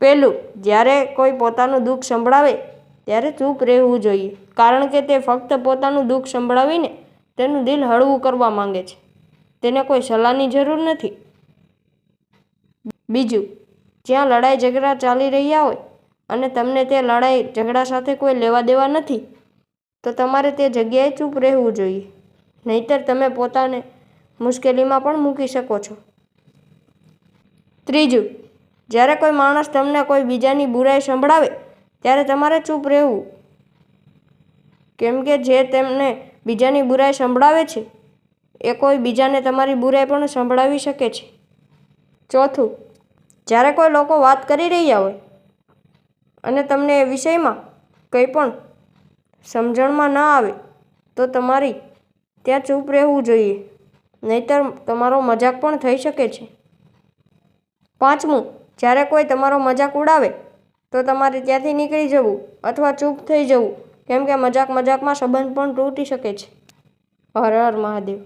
પહેલું જ્યારે કોઈ પોતાનું દુઃખ સંભળાવે, ત્યારે ચૂપ રહેવું જોઈએ. કારણ કે તે ફક્ત પોતાનું દુઃખ સંભળાવીને તેનું દિલ હળવું કરવા માંગે છે. તેને કોઈ સલાહની જરૂર નથી. બીજું, જ્યાં લડાઈ ઝઘડા ચાલી રહ્યા હોય અને તમને તે લડાઈ ઝઘડા સાથે કોઈ લેવા દેવા નથી, તો તમારે તે જગ્યાએ ચૂપ રહેવું જોઈએ. નહીંતર તમે પોતાને મુશ્કેલીમાં પણ મૂકી શકો છો. ત્રીજું જ્યારે કોઈ માણસ તમને કોઈ બીજાની બુરાઈ સંભળાવે, ત્યારે તમારે ચૂપ રહેવું. કેમ કે જે તેમને બીજાની બુરાઈ સંભળાવે છે, એ કોઈ બીજાને તમારી બુરાઈ પણ સંભળાવી શકે છે. ચોથું, જ્યારે કોઈ લોકો વાત કરી રહ્યા હોય અને તમને એ વિષયમાં કંઈ પણ સમજણમાં ન આવે, તો તમારી ત્યાં ચૂપ રહેવું જોઈએ. નહીંતર તમારો મજાક પણ થઈ શકે છે. પાંચમું જ્યારે કોઈ તમારો મજાક ઉડાવે, તો તમારે ત્યાંથી નીકળી જવું અથવા ચૂપ થઈ જવું. કેમ કે મજાક મજાકમાં સંબંધ પણ તૂટી શકે છે. હર હર મહાદેવ.